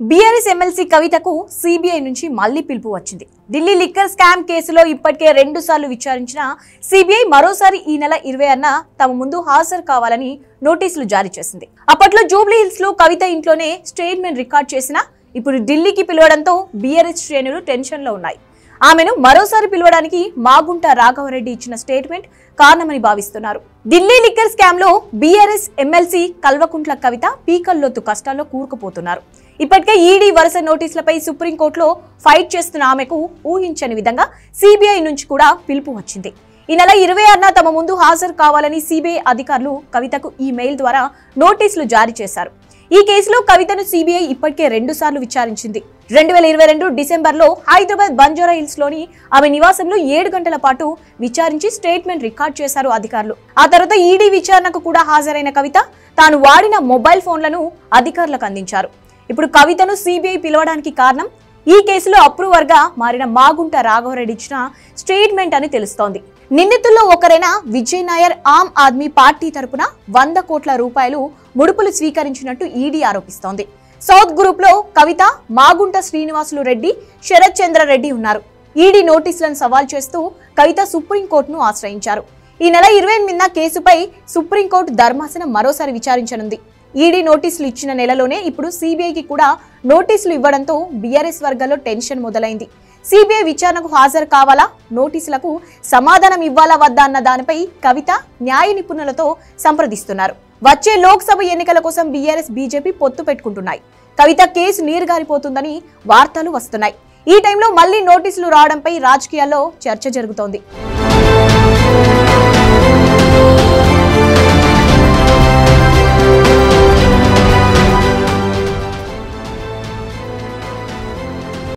BRS MLC కవితకు CBI నుంచి మళ్ళీ పిలుపు వచ్చింది. ఢిల్లీ లిక్కర్ స్కామ్ కేసులో ఇప్పటికే రెండు సార్లు విచారించిన సిబిఐ మరోసారి ఈ నెల ఇరవై అన్న తమ ముందు హాజరు కావాలని నోటీసులు జారీ చేసింది. అప్పట్లో జూబ్లీ హిల్స్లో కవిత ఇంట్లోనే స్టేట్మెంట్ రికార్డ్ చేసిన ఇప్పుడు ఢిల్లీకి పిలవడంతో బీఆర్ఎస్ శ్రేణులు టెన్షన్లో ఉన్నాయి. ఆమెను మరోసారి పిలవడానికి మాగుంట రాఘవరెడ్డి ఇచ్చిన స్టేట్మెంట్ కారణమని భావిస్తున్నారు. ఢిల్లీ లిక్కర్ స్కామ్లో బీఆర్ఎస్ ఎమ్మెల్సీ కల్వకుంట్ల కవిత పీకల్లోతు కష్టాల్లో కూరుకుపోతున్నారు. ఇప్పటికే ఈడీ వరుస నోటీసులపై సుప్రీంకోర్టులో ఫైట్ చేస్తున్న ఆమెకు ఊహించని విధంగా సిబిఐ నుంచి కూడా పిలుపు వచ్చింది. ఈ నెల ఇరవై ఆరున తమ ముందు హాజరు కావాలని సిబిఐ అధికారులు కవితకు ఈ మెయిల్ ద్వారా నోటీసులు జారీ చేశారు. ఈ కేసులో కవితను సిబిఐ ఇప్పటికే రెండు సార్లు విచారించింది. రెండు వేల ఇరవై రెండు డిసెంబర్లో హైదరాబాద్ బంజారా హిల్స్లోని ఆమె నివాసంలో ఏడు గంటల పాటు విచారించి స్టేట్మెంట్ రికార్డ్ చేశారు అధికారులు. ఆ తర్వాత ఈడీ విచారణకు కూడా హాజరైన కవిత తాను వాడిన మొబైల్ ఫోన్లను అధికారులకు అందించారు. ఇప్పుడు కవితను సిబిఐ పిలవడానికి కారణం ఈ కేసులో అప్రూవర్గా మారిన మాగుంట రాఘవరెడ్డి ఇచ్చిన స్టేట్మెంట్ అని తెలుస్తోంది. నిందితుల్లో ఒకరైన విజయ్ నాయర్ ఆమ్ ఆద్మీ పార్టీ తరపున వంద కోట్ల రూపాయలు ముడుపులు స్వీకరించినట్టు ఈడీ ఆరోపిస్తోంది. సౌత్ గ్రూప్లో కవిత మాగుంట శ్రీనివాసులు రెడ్డి శరత్ చంద్ర రెడ్డి ఉన్నారు. ఈడీ నోటీసులను సవాల్ చేస్తూ కవిత సుప్రీంకోర్టును ఆశ్రయించారు. ఈ నెల ఇరవై ఎనిమిదిన కేసుపై సుప్రీంకోర్టు ధర్మాసనం మరోసారి విచారించనుంది. ఈడీ నోటీసులు ఇచ్చిన నెలలోనే ఇప్పుడు సిబిఐకి కూడా నోటీసులు ఇవ్వడంతో బీఆర్ఎస్ వర్గాల్లో టెన్షన్ మొదలైంది. సిబిఐ విచారణకు హాజరు కావాలా? నోటీసులకు సమాధానం ఇవ్వాలా వద్దా అన్న దానిపై కవిత న్యాయ నిపుణులతో సంప్రదిస్తున్నారు. వచ్చే లోక్సభ ఎన్నికల కోసం బీఆర్ఎస్ బీజేపీ పొత్తు పెట్టుకుంటున్నాయి. కవిత కేసు నీరుగారిపోతుందని వార్తలు వస్తున్నాయి. ఈ టైంలో మళ్ళీ నోటీసులు రావడంపై రాజకీయాల్లో చర్చ జరుగుతోంది.